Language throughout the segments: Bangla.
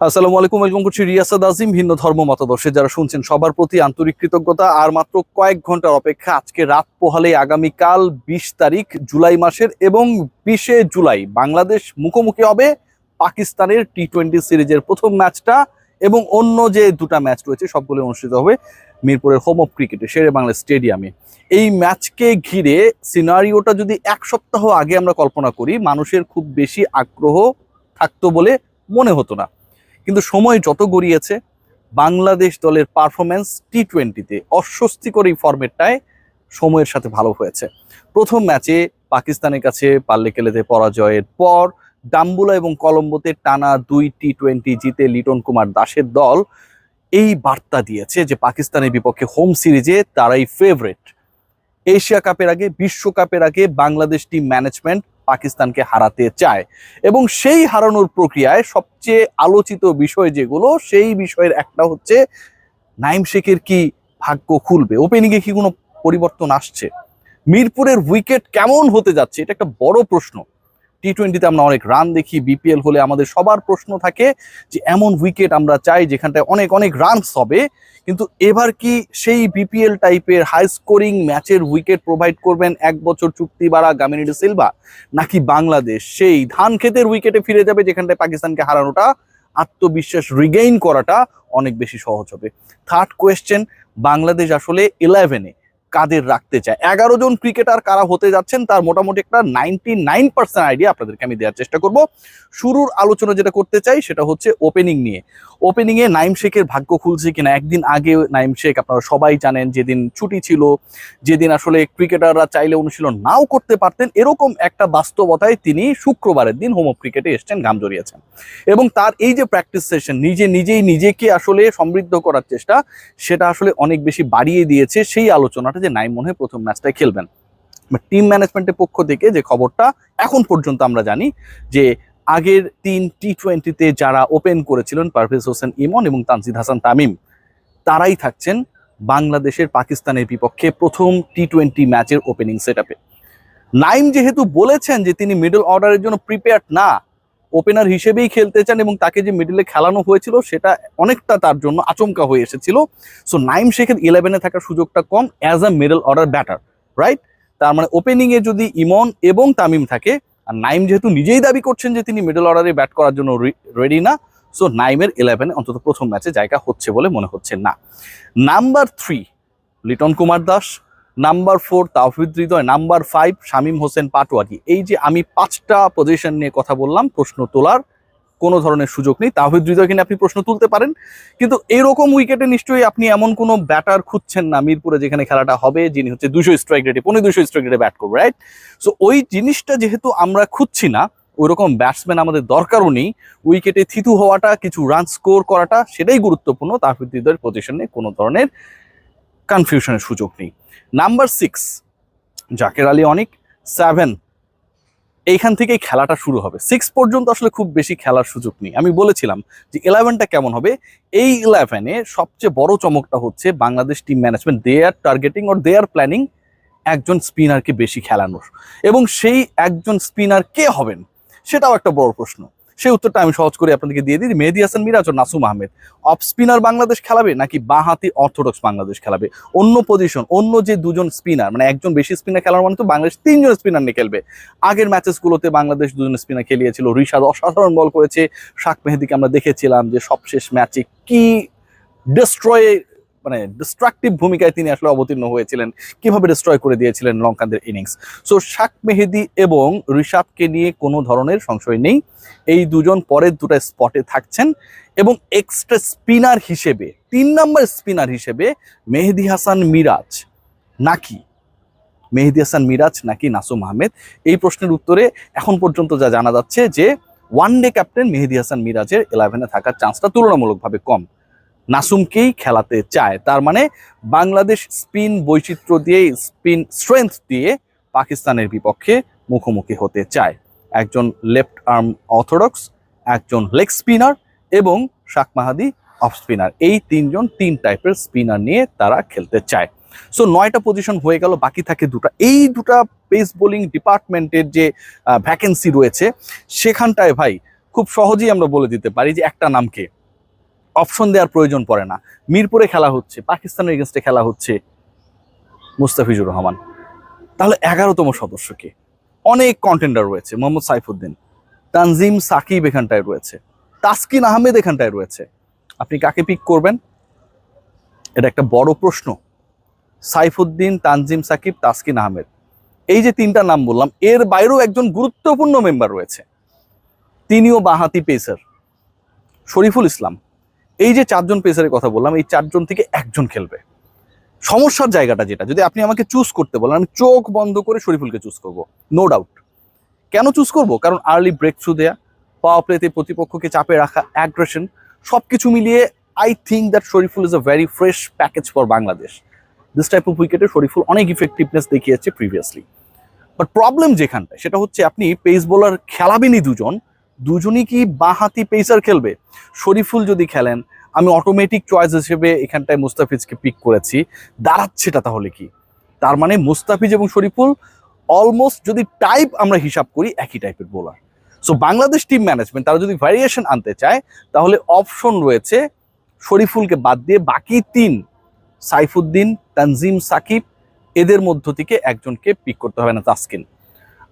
আসসালামু আলাইকুম ওয়েলকাম করছি রিয়াসাদ আজিম, ভিন্ন ধর্ম মতাদর্শে। যারা শুনছেন, সবার প্রতি আন্তরিক কৃতজ্ঞতা। আর মাত্র কয়েক ঘণ্টার অপেক্ষা আজকে রাত পোহালে আগামীকাল বিশ তারিখ, জুলাই মাসের এবং বিশে জুলাই বাংলাদেশ মুখোমুখি হবে পাকিস্তানের টি টোয়েন্টি সিরিজের প্রথম ম্যাচটা এবং অন্য যে দুটা ম্যাচ রয়েছে সবগুলো অনুষ্ঠিত হবে মিরপুরের হোম অফ ক্রিকেটে, শেরে বাংলা স্টেডিয়ামে। এই ম্যাচকে ঘিরে সিনারিওটা যদি এক সপ্তাহ আগে আমরা কল্পনা করি, মানুষের খুব বেশি আগ্রহ থাকতো বলে মনে হতো না। কিন্তু সময় যত গড়িয়েছে, বাংলাদেশ দলের পারফরমেন্স টি টোয়েন্টিতে অস্বস্তিকর এই ফরম্যাটটায় সময়ের সাথে ভালো হয়েছে। প্রথম ম্যাচে পাকিস্তানের কাছে পাল্লে কেলেতে পরাজয়ের পর ডাম্বুলা এবং কলম্বোতে টানা দুই টি টোয়েন্টি জিতে লিটন কুমার দাসের দল এই বার্তা দিয়েছে যে, পাকিস্তানের বিপক্ষে হোম সিরিজে তারাই ফেভারেট এশিয়া কাপের আগে, বিশ্বকাপের আগে বাংলাদেশ টিম ম্যানেজমেন্ট পাকিস্তানকে হারাতে চায়। এবং সেই হারানোর প্রক্রিয়ায় সবচেয়ে আলোচিত বিষয় যেগুলো, সেই বিষয়ের একটা হচ্ছে, নাইম শেখের কি ভাগ্য খুলবে? ওপেনিংয়ে কি কোনো পরিবর্তন আসছে? মিরপুরের উইকেট কেমন হতে যাচ্ছে? এটা একটা বড় প্রশ্ন। টি টোয়েন্টিতে আমরা অনেক রান দেখি বিপিএল হলে আমাদের সবার প্রশ্ন থাকে যে এমন উইকেট আমরা চাই যেখানটায় অনেক অনেক রানস হবে। কিন্তু এবার কি সেই বিপিএল টাইপের হাই স্কোরিং ম্যাচের উইকেট প্রোভাইড করবেন এক বছর চুক্তি বাড়া গামিনিডি সিলভা নাকি বাংলাদেশ সেই ধান ক্ষেতের উইকেটে ফিরে যাবে যেখানটায় পাকিস্তানকে হারানোটা? আত্মবিশ্বাস রিগেইন করাটা অনেক বেশি সহজ হবে। থার্ড কোয়েশ্চেন বাংলাদেশ আসলে ইলেভেনে কাদের রাখতে চায়? এগারো জন ক্রিকেটার কারা হতে যাচ্ছেন তার মোটামুটি একটা নাইনটি নাইন পার্সেন্ট আইডিয়া আপনাদেরকে আমি দেওয়ার চেষ্টা করব। শুরুর আলোচনা যেটা করতে চাই সেটা হচ্ছে ওপেনিং নিয়ে। ওপেনিংয়ে নাইম শেখের ভাগ্য খুলছে কিনা? একদিন আগে নাইম শেখ, আপনারা সবাই জানেন, যেদিন ছুটি ছিল, যেদিন আসলে ক্রিকেটাররা চাইলে অনুশীলন নাও করতে পারতেন, এরকম একটা বাস্তবতায় তিনি শুক্রবারের দিন হোম অফ ক্রিকেটে এসছেন গাম জড়িয়েছেন। এবং তার এই যে প্র্যাকটিস সেশন নিজে নিজেই নিজেকে আসলে সমৃদ্ধ করার চেষ্টা, সেটা আসলে অনেক বেশি বাড়িয়ে দিয়েছে, সেই আলোচনাটা যে নাইম মনে প্রথম ম্যাচটাই খেলবেন। টিম ম্যানেজমেন্টের পক্ষ থেকে যে খবরটা এখন পর্যন্ত আমরা জানি যে আগের তিন টি টোয়েন্টিতে যারা ওপেন করেছিলেন পারভেজ হোসেন ইমন এবং তানজিদ হাসান তামিম, তারাই থাকছেন বাংলাদেশের পাকিস্তানের বিপক্ষে প্রথম টি টোয়েন্টি ম্যাচের ওপেনিং সেট নাইম যেহেতু বলেছেন যে তিনি মিডল অর্ডারের জন্য প্রিপেয়ার্ড না ওপেনার হিসেবেই খেলতে চান এবং তাকে যে মিডলে খেলানো হয়েছিল সেটা অনেকটা তার জন্য আচমকা হয়ে এসেছিল। সো নাইম শেখের ইলেভেনে থাকার সুযোগটা কম as a middle order batter right তার মানে ওপেনিংয়ে যদি ইমন এবং তামিম থাকে, আর নাইম যেহেতু নিজেই দাবি করছেন যে তিনি মিডল অর্ডারে ব্যাট করার জন্য রেডি না সো নাইমের ইলেভেনে অন্তত প্রথম ম্যাচে জায়গা হচ্ছে বলে মনে হচ্ছে না। Number three Liton Kumar Das number four Towhid Hridoy, number five Shamim Hossain Patwari. এই যে আমি পাঁচটা পজিশন নিয়ে কথা বললাম, প্রশ্ন তোলার কোনো ধরনের সুযোগ নেই। তাহিদ হৃদয়কে নিয়ে আপনি প্রশ্ন তুলতে পারেন। কিন্তু এরকম উইকেটে নিশ্চয়ই আপনি এমন কোনো ব্যাটার খুঁজছেন না মিরপুরে যেখানে খেলাটা হবে, যিনি হচ্ছে দুশো স্ট্রাইক রেটে পনেরো দুশো স্ট্রাইক রেটে ব্যাট করবে রাইট সো ওই জিনিসটা যেহেতু আমরা খুঁজছি না ওই রকম ব্যাটসম্যান আমাদের দরকারও নেই উইকেটে থিতু হওয়াটা, কিছু রান স্কোর করাটা, সেটাই গুরুত্বপূর্ণ। তাহিদ হৃদয়ের পজিশনে কোনো ধরনের কনফিউশনের সুযোগ নেই। নাম্বার সিক্স, জাকের আলী অনেক, সেভেন, এইখান থেকেই খেলাটা শুরু হবে। সিক্স পর্যন্ত আসলে খুব বেশি খেলার সুযোগ নেই। আমি বলেছিলাম যে ইলেভেনটা কেমন হবে? এই ইলেভেনে সবচেয়ে বড় চমকটা হচ্ছে Bangladesh team management they are targeting or they are planning একজন স্পিনারকে বেশি খেলানোর। এবং সেই একজন স্পিনার কে হবেন? সেটাও একটা বড় প্রশ্ন। সেই উত্তরটা আমি সহজ করে আপনাদেরকে দিয়ে দিই। মেহেদি হাসান মিরাজ ও নাসুম আহমেদ অফ স্পিনার বাংলাদেশ খেলাবে নাকি বাঁহাতি অর্থোডক্স বাংলাদেশ খেলাবে? অন্য পজিশন অন্য যে দুজন স্পিনার মানে একজন বেশি স্পিনার খেলার মানে তো বাংলাদেশ তিনজন স্পিনার নিয়ে খেলবে। আগের ম্যাচেসগুলোতে বাংলাদেশ দুজন স্পিনার খেলিয়েছিল। রিশাদ অসাধারণ বল করেছে। শাক মেহেদিকে আমরা দেখেছিলাম যে সবশেষ ম্যাচে কি ডিস্ট্রয় মানে ডিস্ট্রাকটিভ ভূমিকায় তিনি আসলে অবতীর্ণ হয়েছিলেন, কীভাবে ডিস্ট্রয় করে দিয়েছিলেন লঙ্কানদের ইনিংস সো শাক মেহেদি এবং ঋষাদকে নিয়ে কোনো ধরনের সংশয় নেই। এই দুজন পরের দুটো স্পটে থাকছেন এবং এক্সট্রা স্পিনার হিসেবে, তিন নম্বর স্পিনার হিসেবে মেহেদি হাসান মিরাজ নাকি? মেহেদি হাসান মিরাজ নাকি নাসুম আহমেদ? এই প্রশ্নের উত্তরে এখন পর্যন্ত যা জানা যাচ্ছে যে one day captain Mehedi Hasan মিরাজের ইলেভেনে থাকার চান্সটা তুলনামূলকভাবে কম। নাসুমকেই খেলাতে চায়। তার মানে বাংলাদেশ স্পিন বৈচিত্র্য দিয়ে স্পিন স্ট্রেংথ দিয়ে পাকিস্তানের বিপক্ষে মুখোমুখি হতে চায়। একজন লেফট আর্ম অর্থোডক্স, একজন লেগ স্পিনার এবং শাক মাহাদি অফ স্পিনার। এই তিনজন তিন টাইপের স্পিনার নিয়ে তারা খেলতে চায়। সো, নয়টা পজিশন হয়ে গেল, বাকি থাকে দুটা। এই দুটা পেস বোলিং ডিপার্টমেন্টের যে ভ্যাকেন্সি রয়েছে, সেখানটায় ভাই, খুব সহজেই আমরা বলে দিতে পারি যে একটা নামকে অপশন দেওয়ার প্রয়োজন পড়ে না। মিরপুরে খেলা হচ্ছে, পাকিস্তানের এগেনস্টে খেলা হচ্ছে মুস্তাফিজুর রহমান। তাহলে এগারোতম সদস্যকে অনেক কন্টেন্ডার রয়েছে, মোহাম্মদ সাইফুদ্দিন, তানজিম সাকিব এখানটায় রয়েছে, তাসকিন আহমেদ এখানটায় রয়েছে। আপনি কাকে পিক করবেন? এটা একটা বড় প্রশ্ন। সাইফুদ্দিন, তানজিম সাকিব, তাসকিন আহমেদ। এই যে তিনটা নাম বললাম, এর বাইরেও একজন গুরুত্বপূর্ণ মেম্বার রয়েছে। তিনিও বাহাতি পেসার শরীফুল ইসলাম। এই যে চারজন পেসারের কথা বললাম, এই চারজন থেকে একজন খেলবে। সমস্যার জায়গাটা যেটা, যদি আপনি আমাকে চুজ করতে বলেন, আমি চোখ বন্ধ করে শরীফুলকে চুজ করব নো ডাউট কেন চুজ করব? কারণ আর্লি ব্রেক থ্রু দেয়া পাওয়ার প্লেতে প্রতিপক্ষকে চাপে রাখা অ্যাগ্রেশন সব কিছু মিলিয়ে I think that Shariful is a very fresh package for Bangladesh. This type of উইকেটে শরীফুল অনেক ইফেক্টিভনেস দেখিয়েছে প্রিভিয়াসলি বাট প্রবলেম যেখানটায়, সেটা হচ্ছে আপনি পেস বোলার খেলাবেনই দুজন দুজনই কি বাঁহাতি পেসার খেলবে? শরীফুল যদি খেলেন, আমি অটোমেটিক চয়েস হিসেবে এখানটায় মুস্তাফিজকে পিক করেছি। দাঁড়াচ্ছেটা তাহলে কি? তার মানে মুস্তাফিজ এবং শরীফুল অলমোস্ট যদি টাইপ আমরা হিসাব করি, একই টাইপের bowler so Bangladesh team management তারা যদি ভ্যারিয়েশন আনতে চায়, তাহলে অপশন রয়েছে শরীফুলকে বাদ দিয়ে বাকি তিন, সাইফুদ্দিন, তানজিম, সাকিব, এদের মধ্য থেকে একজনকে পিক করতে হবে না, তাসকিন।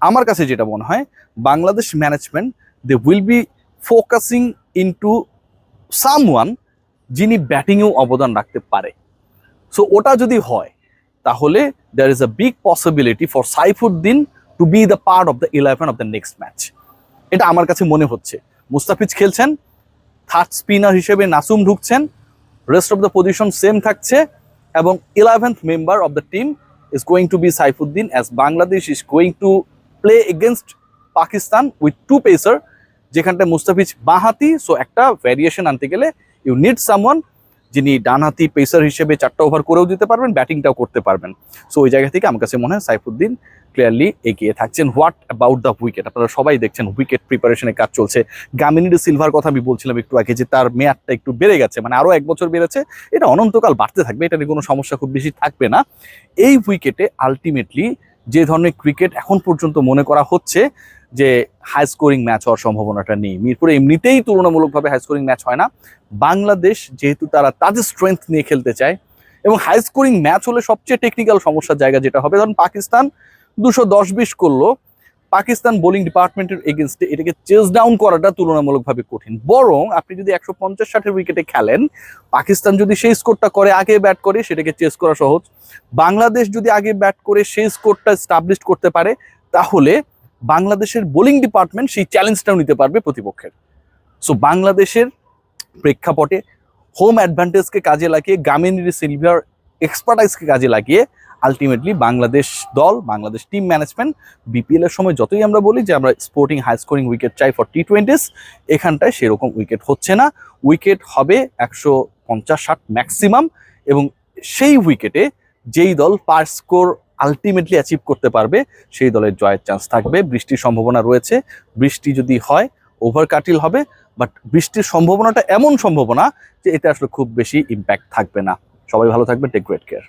আমার কাছে যেটা মনে হয়, Bangladesh management they will be focusing into someone যিনি ব্যাটিংয়েও অবদান রাখতে পারে। সো ওটা যদি হয়, তাহলে there is a big possibility for Saifuddin to be the part of the eleven of the next match এটা আমার কাছে মনে হচ্ছে। মুস্তাফিজ খেলছেন থার্ড স্পিনার হিসেবে নাসুম ঢুকছেন rest of the position same থাকছে এবং eleventh member of the team is going to be Saifuddin as Bangladesh is going to play against Pakistan with two pacer যেখানটা মুস্তাফিজ বাঁহাতি সো একটা ভ্যারিয়েশন আনতে গেলে ইউ নিড সামওয়ান যিনি ডানহাতি পেসার হিসেবে চারটা ওভার করেও দিতে পারবেন ব্যাটিংটাও করতে পারবেন। সো ওই জায়গা থেকে আমার কাছে মনে হয় সাইফুদ্দিন ক্লিয়ারলি এগিয়ে থাকছেন। হোয়াট অ্যাবাউট দ্য উইকেট আপনারা সবাই দেখছেন উইকেট প্রিপারেশনের কাজ চলছে। গামিনী সিলভার কথা আমি বলছিলাম একটু আগে যে তার মেয়াদটা একটু বেড়ে গেছে মানে আরও এক বছর বেড়েছে। এটা অনন্তকাল বাড়তে থাকবে, এটা নিয়ে কোনো সমস্যা খুব বেশি থাকবে না। এই উইকেটে আলটিমেটলি যে ধরনের ক্রিকেট এখন পর্যন্ত মনে করা হচ্ছে যে হাই স্কোরিং ম্যাচ হওয়ার সম্ভাবনাটা নেই। মিরপুরে এমনিতেই তুলনামূলকভাবে হাই স্কোরিং ম্যাচ হয় না। বাংলাদেশ যেহেতু তারা তাদের স্ট্রেংথ নিয়ে খেলতে চায় এবং হাই স্কোরিং ম্যাচ হলে সবচেয়ে টেকনিক্যাল সমস্যার জায়গা যেটা হবে ধরুন পাকিস্তান দুশো দশ বিশ করল। পাকিস্তান বোলিং ডিপার্টমেন্টের এগেনস্টে এটাকে চেস ডাউন করাটা তুলনামূলকভাবে কঠিন। বরং আপনি যদি একশো পঞ্চাশ ষাটের উইকেটে খেলেন, পাকিস্তান যদি সেই স্কোরটা করে, আগে ব্যাট করে, সেটাকে চেস করা সহজ। বাংলাদেশ যদি আগে ব্যাট করে সেই স্কোরটা স্টাবলিশ করতে পারে, তাহলে বাংলাদেশের বোলিং ডিপার্টমেন্ট সেই চ্যালেঞ্জটাও নিতে পারবে প্রতিপক্ষের। সো বাংলাদেশের প্রেক্ষাপটে হোম অ্যাডভান্টেজকে কাজে লাগিয়ে গামিনীর সিলভার এক্সপার্টাইজকে কাজে লাগিয়ে আলটিমেটলি বাংলাদেশ দল, বাংলাদেশ টিম ম্যানেজমেন্ট বিপিএলের সময় যতই আমরা বলি যে আমরা স্পোর্টিং হাই স্কোরিং উইকেট চাই ফর টি টোয়েন্টিস এখানটায় সেরকম উইকেট হচ্ছে না। উইকেট হবে একশো পঞ্চাশ ষাট ম্যাক্সিমাম এবং সেই উইকেটে যেই দল পার স্কোর আলটিমেটলি অ্যাচিভ করতে পারবে, সেই দলের জয়ের চান্স থাকবে। বৃষ্টির সম্ভাবনা রয়েছে। বৃষ্টি যদি হয় ওভার কাটিল হবে বাট বৃষ্টির সম্ভাবনাটা এমন সম্ভাবনা যে এটা আসলে খুব বেশি ইম্প্যাক্ট থাকবে না। সবাই ভালো থাকবে টেক গ্রেট কেয়ার